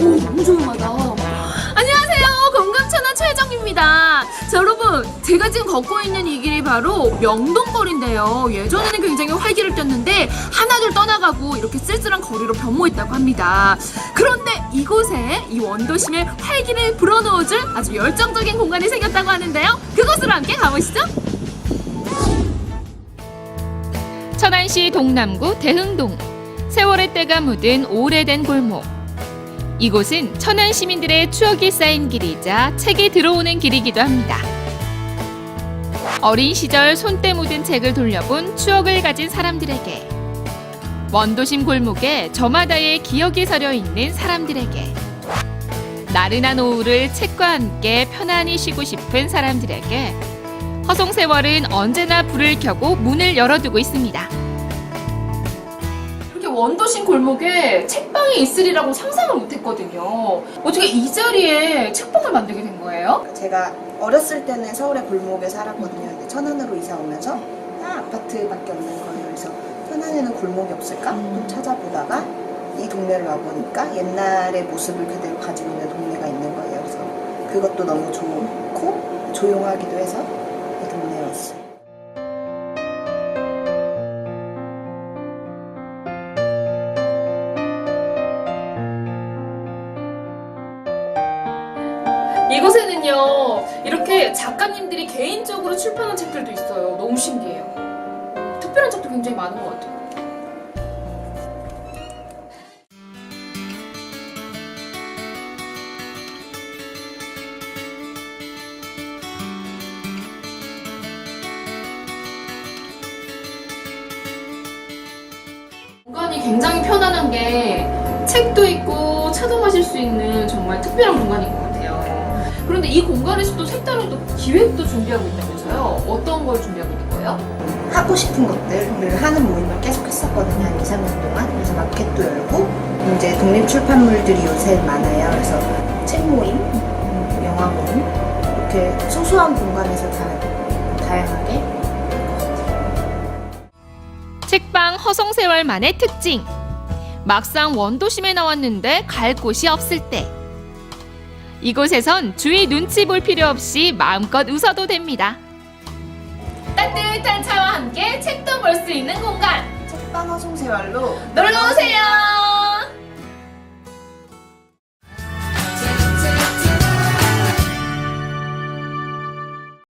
오, 너무 조용하다. 안녕하세요. 건강천하 최정입니다. 자, 여러분. 제가 지금 걷고 있는 이 길이 바로 명동거리인데요. 예전에는 굉장히 활기를 떴는데 하나둘 떠나가고 이렇게 쓸쓸한 거리로 변모했다고 합니다. 그런데 이곳에 이 원도심의 활기를 불어넣어줄 아주 열정적인 공간이 생겼다고 하는데요. 그곳으로 함께 가보시죠. 천안시 동남구 대흥동 세월의 때가 묻은 오래된 골목 이곳은 천안 시민들의 추억이 쌓인 길이자 책이 들어오는 길이기도 합니다. 어린 시절 손때 묻은 책을 돌려본 추억을 가진 사람들에게 원도심 골목에 저마다의 기억이 서려 있는 사람들에게 나른한 오후를 책과 함께 편안히 쉬고 싶은 사람들에게 허송세월은 언제나 불을 켜고 문을 열어두고 있습니다. 원도심 골목에 책방이 있으리라고 상상을 못했거든요. 어떻게 이 자리에 책방을 만들게 된 거예요? 제가 어렸을 때는 서울의 골목에 살았거든요. 근데 천안으로 이사 오면서 다 아파트밖에 없는 거예요. 그래서 천안에는 골목이 없을까? 또 찾아보다가 이 동네를 와보니까 옛날의 모습을 그대로 가지고 있는 동네가 있는 거예요. 그래서 그것도 너무 좋고 조용하기도 해서 이 동네에 왔어요. 이곳에는요 이렇게 작가님들이 개인적으로 출판한 책들도 있어요. 너무 신기해요. 특별한 책도 굉장히 많은 것 같아요. 공간이 굉장히 편안한 게 책도 있고 차도 마실 수 있는 정말 특별한 공간인 것 같아요. 그런데 이 공간에서도 색다른 또 기획도 준비하고 있다면서요? 어떤 걸 준비하고 있는 거예요? 하고 싶은 것들을 하는 모임을 계속 했었거든요. 한 2, 3년 동안. 그래서 마켓도 열고, 이제 독립 출판물들이 요새 많아요. 그래서 책 모임, 음, 영화 모임, 이렇게 소소한 공간에서 다, 다양하게 책방 허송세월만의 특징. 막상 원도심에 나왔는데 갈 곳이 없을 때. 이곳에선 주위 눈치 볼 필요 없이 마음껏 웃어도 됩니다. 따뜻한 차와 함께 책도 볼 수 있는 공간 책방 허송세월로 놀러 오세요.